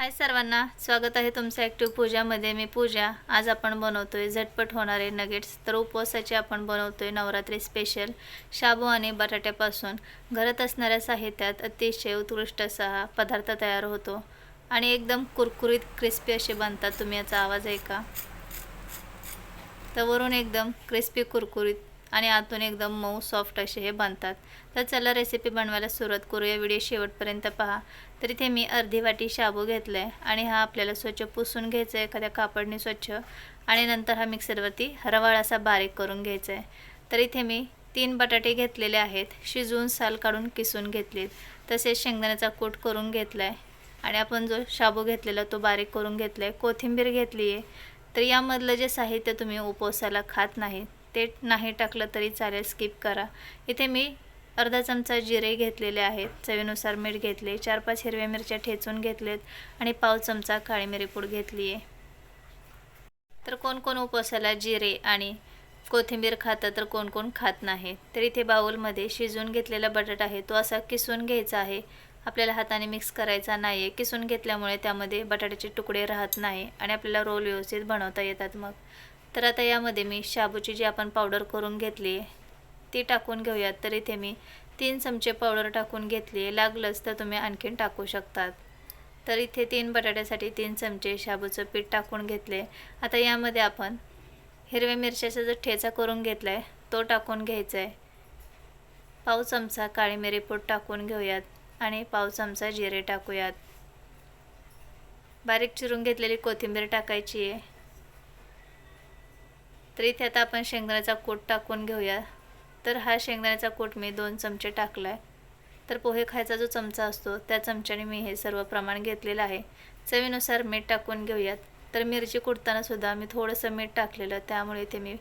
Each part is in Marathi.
हाय सर्वांना स्वागत आहे तुमचं ॲक्टिव्ह पूजामध्ये मी पूजा. आज आपण बनवतो आहे झटपट होणारे नगेट्स तर उपवासाचे आपण बनवतो आहे नवरात्री स्पेशल शाबू आणि बटाट्यापासून. घरात असणाऱ्या साहित्यात अतिशय उत्कृष्ट असा हा पदार्थ तयार होतो. आणि एकदम कुरकुरीत क्रिस्पी असे बनतात. तुम्ही याचा आवाज ऐका. तर वरून एकदम क्रिस्पी कुरकुरीत आणि आतून एकदम मऊ सॉफ्ट असे हे बनतात. तर चला रेसिपी बनवायला सुरुवात करूया. व्हिडिओ शेवटपर्यंत पहा. तर इथे मी अर्धी वाटी शाबू घेतला आहे आणि हा आपल्याला स्वच्छ पुसून घ्यायचा आहे एखाद्या कापडने स्वच्छ. आणि नंतर हा मिक्सरवरती रवाळ असा बारीक करून घ्यायचा आहे तर इथे मी तीन बटाटे घेतलेले आहेत. शिजवून साल काढून किसून घेतलेत. तसेच शेंगदाण्याचा कूट करून घेतला आहे आणि आपण जो शाबू घेतलेला तो बारीक करून घेतला आहे कोथिंबीर घेतली आहे तर यामधलं जे साहित्य तुम्ही उपवासाला खात नाहीत ते नाही टाकलं तरी चालेल स्किप करा. इथे मी अर्धा चमचा जिरे घेतलेले आहेत चवीनुसार मीठ घेतले चार पाच हिरव्या मिरच्या ठेचून घेतलेत आणि पाव चमचा काळी मिरीपूड घेतली आहे. तर कोण कोण उपवासाला जिरे आणि कोथिंबीर खातं तर कोण कोण खात नाही. तर इथे बाऊलमध्ये शिजवून घेतलेला बटाटा आहे तो असा किसून घ्यायचा आहे. आपल्याला हाताने मिक्स करायचा नाही आहे किसून घेतल्यामुळे त्यामध्ये बटाट्याचे तुकडे राहत नाही आणि आपल्याला रोल व्यवस्थित बनवता येतात मग. तर आता यामध्ये मी शाबूची जी आपण पावडर करून घेतली आहे ती टाकून घेऊयात. तर इथे मी तीन चमचे पावडर टाकून घेतली आहे. लागलंच तर तुम्ही आणखीन टाकू शकतात. तर इथे तीन बटाट्यासाठी तीन चमचे शाबूचं पीठ टाकून घेतले आता यामध्ये आपण हिरव्या मिरच्याचा जो ठेचा करून घेतला आहे तो टाकून घ्यायचा आहे पाव चमचा काळी मिरी पूड टाकून घेऊयात आणि पाव चमचा जिरे टाकूयात. बारीक चिरून घेतलेली कोथिंबीर टाकायची आहे. तर इथे आता आपण शेंगदाण्याचा कोट टाकून घेऊया. तर हा शेंगदाण्याचा कोट मी दोन चमचे टाकला आहे तर पोहे खायचा जो चमचा असतो त्या चमच्याने मी हे सर्व प्रमाण घेतलेलं आहे. चवीनुसार मीठ टाकून घेऊयात. तर मिरची कुडतानासुद्धा मी थोडंसं मीठ टाकलेलं त्यामुळे इथे मी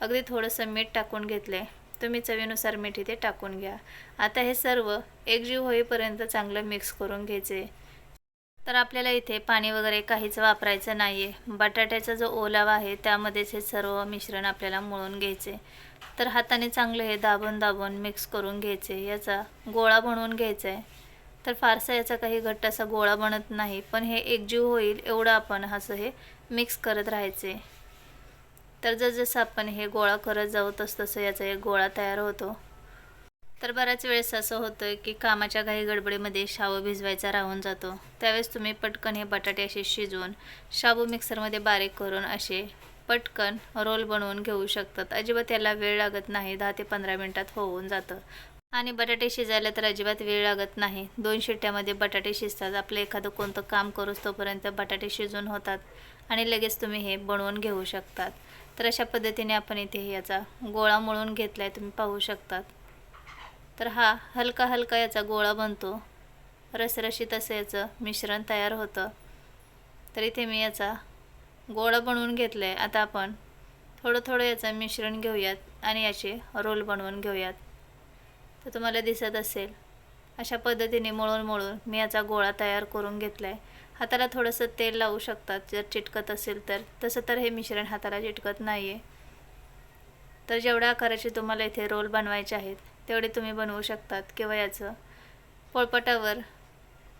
अगदी थोडंसं मीठ टाकून घेतलं आहे तुम्ही चवीनुसार मीठ इथे टाकून घ्या. आता हे सर्व एकजीव होईपर्यंत चांगलं मिक्स करून घ्यायचे. तर आपल्याला इथे पाणी वगैरे काहीच वापरायचं नाही आहे बटाट्याचा जो ओलावा आहे त्यामध्येच हे सर्व मिश्रण आपल्याला मळून घ्यायचे. तर हाताने चांगलं हे दाबून दाबून मिक्स करून घ्यायचे. याचा गोळा बनवून घ्यायचा आहे तर फारसा याचा काही घट्ट असा गोळा बनत नाही पण हे एकजीव होईल एवढं आपण असं हे मिक्स करत राहायचे. तर जसजसं आपण हे गोळा करत जाऊ तसं याचा एक गोळा तयार होतो. तर बऱ्याच वेळेस असं होतं की कामाच्या काही गडबडीमध्ये शाबू भिजवायचा राहून जातो. त्यावेळेस तुम्ही पटकन हे बटाटे असे शिजवून शाबू मिक्सरमध्ये बारीक करून असे पटकन रोल बनवून घेऊ शकतात. अजिबात याला वेळ लागत नाही दहा ते पंधरा मिनटात होऊन जातं. आणि बटाटे शिजायला तर अजिबात वेळ लागत नाही. दोन शिट्ट्यामध्ये बटाटे शिजतात. आपलं एखादं कोणतं काम करूच तोपर्यंत बटाटे शिजून होतात आणि लगेच तुम्ही हे बनवून घेऊ शकतात. तर अशा पद्धतीने आपण इथे याचा गोळा मळून घेतला आहे तुम्ही पाहू शकतात. तर हा हलका हलका याचा गोळा बनतो. रसरशीत असं याचं मिश्रण तयार होतं. तर इथे मी याचा गोळा बनवून घेतला आहे आता आपण थोडं थोडं याचं मिश्रण घेऊयात आणि याचे रोल बनवून घेऊयात. तर तुम्हाला दिसत असेल अशा पद्धतीने मळून मळून मी याचा गोळा तयार करून घेतला आहे हाताला थोडंसं तेल लावू शकतात. जर चिटकत असेल तर. तसं तर हे मिश्रण हाताला चिटकत नाही आहे तर जेवढ्या आकाराचे तुम्हाला इथे रोल बनवायचे आहेत तेवढे तुम्ही बनवू शकतात किंवा याचं. पोळपटावर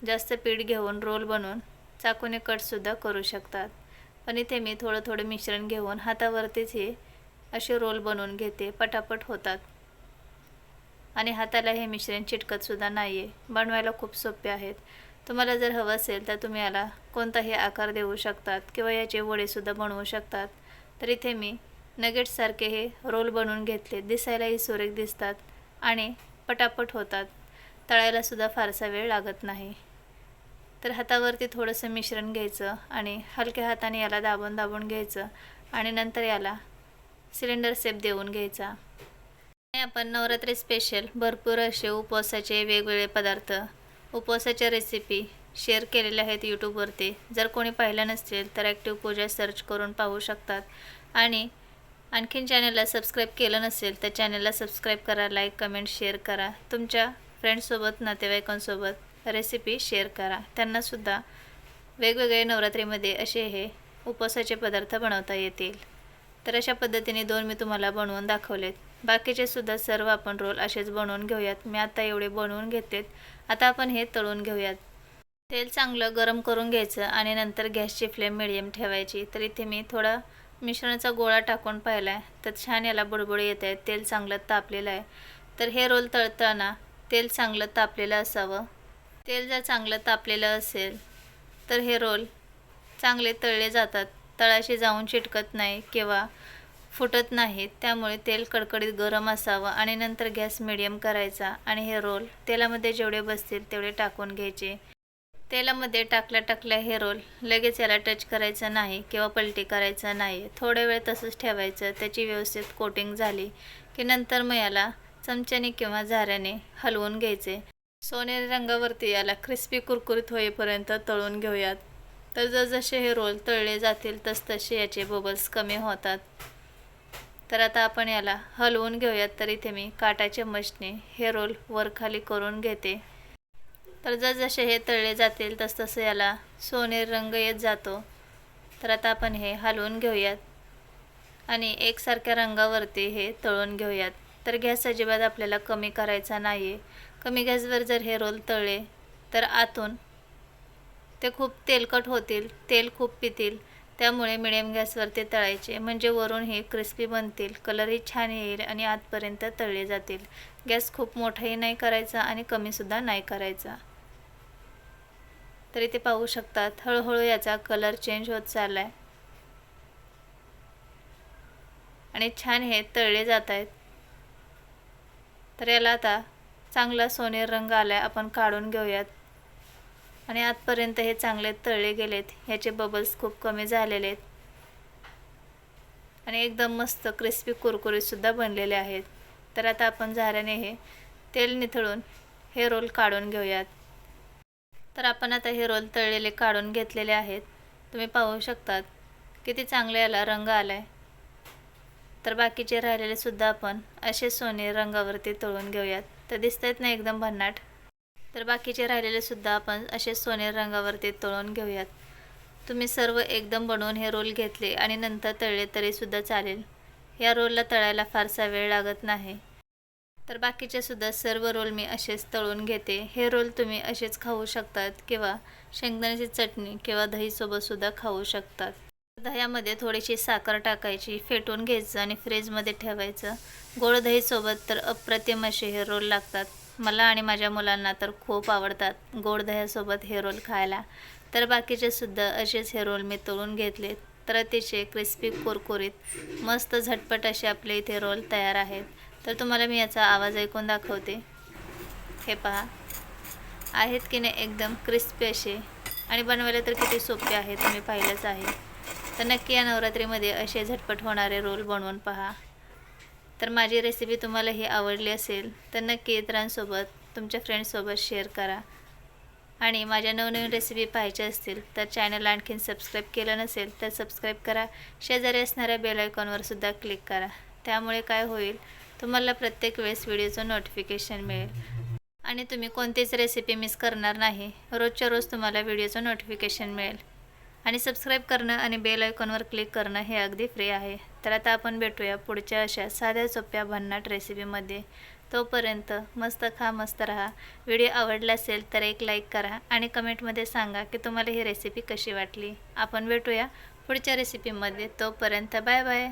जास्त पीठ घेऊन रोल बनवून चाकूने कटसुद्धा करू शकतात. पण इथे मी थोडं थोडं मिश्रण घेऊन हातावरतीच हे असे रोल बनवून घेते. पटापट होतात. आणि हाताला हे मिश्रण चिटकतसुद्धा नाही आहे बनवायला खूप सोपे आहेत. तुम्हाला जर हवं असेल तर तुम्ही याला कोणताही आकार देऊ शकतात किंवा याचे वडेसुद्धा बनवू शकतात. तर इथे मी नगेट्ससारखे हे रोल बनवून घेतले. दिसायलाही सुरेख दिसतात. आणि पटापट होतात. तळायलासुद्धा फारसा वेळ लागत नाही. तर हातावरती थोडंसं मिश्रण घ्यायचं आणि हलक्या हाताने याला दाबून दाबून घ्यायचं आणि नंतर याला सिलेंडर सेप देऊन घ्यायचा. आणि आपण नवरात्री स्पेशल भरपूर असे उपवासाचे वेगवेगळे पदार्थ उपवासाच्या रेसिपी शेअर केलेल्या आहेत यूट्यूबवरती जर कोणी पाहिलं नसतील तर ॲक्टिव्ह पूजा सर्च करून पाहू शकतात. आणि आणखीन चॅनलला सबस्क्राईब केलं नसेल तर चॅनलला सबस्क्राईब करा लाईक कमेंट शेअर करा. तुमच्या फ्रेंड्ससोबत नातेवाईकांसोबत रेसिपी शेअर करा. त्यांनासुद्धा वेगवेगळे नवरात्रीमध्ये असे हे उपवासाचे पदार्थ बनवता येतील. तर अशा पद्धतीने दोन मी तुम्हाला बनवून दाखवलेत. बाकीचे सुद्धा सर्व आपण रोल असेच बनवून घेऊयात. मी आता एवढे बनवून घेतलेत आता आपण हे तळून घेऊयात. तेल चांगलं गरम करून घ्यायचं आणि नंतर गॅसची फ्लेम मिडियम ठेवायची. तर इथे मी थोडा मिश्रणाचा गोळा टाकून पाहिला आहे तर छान याला बुडबुडे येत आहेत. तेल चांगलं तापलेलं आहे. तर हे रोल तळताना तेल चांगलं तापलेलं असावं. तेल जर चांगलं तापलेलं असेल तर हे रोल चांगले तळले जातात. तळाशी जाऊन चिटकत नाही किंवा फुटत नाहीत त्यामुळे तेल कडकडीत गरम असावं आणि नंतर गॅस मिडियम करायचा आणि हे रोल तेलामध्ये जेवढे बसतील तेवढे टाकून घ्यायचे. तेलामध्ये टाकल्या टाकल्या हे रोल लगेच याला टच करायचं नाही किंवा पलटी करायचं नाही. थोडा वेळ तसंच ठेवायचं. त्याची व्यवस्थित कोटिंग झाली की नंतर मग याला चमच्याने किंवा झाऱ्याने हलवून घ्यायचे. सोनेरी रंगावरती याला क्रिस्पी कुरकुरीत होईपर्यंत तळून घेऊयात. तर जसजसे हे रोल तळले जातील तसतसे याचे बबल्स कमी होतात. तर आता आपण याला हलवून घेऊयात. तर इथे मी काटाच्या चम्मचने हे रोल वरखाली करून घेते. तर जसजसे हे तळले जातील तसतसं याला सोनेर रंग येत जातो. तर आता आपण हे हलवून घेऊयात. आणि एकसारख्या रंगावरती हे तळून घेऊयात. तर गॅस अजिबात आपल्याला कमी करायचा नाही आहे कमी गॅसवर जर हे रोल तळले तर आतून ते खूप तेलकट होतील तेल खूप पितील. त्यामुळे मिडियम गॅसवर ते तळायचे. म्हणजे वरून हे क्रिस्पी बनतील कलरही छान येईल आणि आतपर्यंत तळले जातील. गॅस खूप मोठाही नाही करायचा आणि कमीसुद्धा नाही करायचा. तर इथे पाहू शकतात. हळूहळू याचा कलर चेंज होत चालला आहे आणि छान हे तळले जात आहेत. तर याला आता चांगला सोनेर रंग आला आहे आपण काढून घेऊयात. आणि आजपर्यंत हे चांगले तळले गेलेत. ह्याचे बबल्स खूप कमी झालेले आहेत. आणि एकदम मस्त क्रिस्पी कुरकुरीतसुद्धा बनलेले आहेत. तर आता आपण झाऱ्याने हे तेल निथळून हे रोल काढून घेऊयात. तर आपण आता हे रोल तळलेले काढून घेतलेले आहेत. तुम्ही पाहू शकतात. किती चांगले याला रंग आला आहे तर बाकीचे राहिलेले सुद्धा आपण असे सोने रंगावरती तळून घेऊयात. तर दिसत आहेत ना एकदम भन्नाट? तर बाकीचे राहिलेले सुद्धा आपण असे सोने रंगावरती तळून घेऊयात. तुम्ही सर्व एकदम बनवून हे रोल घेतले आणि नंतर तळले तरीसुद्धा चालेल. या रोलला तळायला फारसा वेळ लागत नाही. तर बाकीचे सुद्धा सर्व रोल मी असेच तळून घेते. हे रोल तुम्ही असेच खाऊ शकतात किंवा शेंगदाण्याची चटणी किंवा दहीसोबतसुद्धा खाऊ शकतात. दह्यामध्ये थोडीशी साखर टाकायची फेटून घ्यायचं आणि फ्रीजमध्ये ठेवायचं. गोड दहीसोबत तर अप्रतिम असे हे रोल लागतात. मला आणि माझ्या मुलांना तर खूप आवडतात गोड दह्यासोबत हे रोल खायला. तर बाकीचे सुद्धा असेच हे रोल मी तळून घेतले. तर अतिशय क्रिस्पी कुरकुरीत मस्त झटपट असे आपले इथे रोल तयार आहेत. तर तुम्हाला मी याचा आवाज ऐकून दाखवते. हे पहा. आहेत की नाही एकदम क्रिस्पी असे. आणि बनवायला तर किती सोपे आहे तुम्ही पाहिलंच आहे. तर नक्की या नवरात्रीमध्ये असे झटपट होणारे रोल बनवून पहा. तर माझी रेसिपी तुम्हाला ही आवडली असेल तर नक्की इतरांसोबत तुमच्या फ्रेंड्ससोबत शेअर करा. आणि माझ्या नवनवीन रेसिपी पाहायच्या असतील तर चॅनल आणखीन सबस्क्राईब केलं नसेल तर सबस्क्राईब करा. शेजारी असणाऱ्या बेल आयकॉनवर सुद्धा क्लिक करा. त्यामुळे काय होईल तुम्हाला प्रत्येक वेळेस व्हिडिओचं नोटिफिकेशन मिळेल. आणि तुम्ही कोणतीच रेसिपी मिस करणार नाही. रोजच्या रोज तुम्हाला व्हिडिओचं नोटिफिकेशन मिळेल. आणि सबस्क्राईब करणं आणि बेल आयकॉनवर क्लिक करणं हे अगदी फ्री आहे. तर आता आपण भेटूया पुढच्या अशा साध्या सोप्या भन्नाट रेसिपीमध्ये तोपर्यंत मस्त खा मस्त राहा. व्हिडिओ आवडला असेल तर एक लाईक करा आणि कमेंटमध्ये सांगा की तुम्हाला ही रेसिपी कशी वाटली. आपण भेटूया पुढच्या रेसिपीमध्ये तोपर्यंत बाय बाय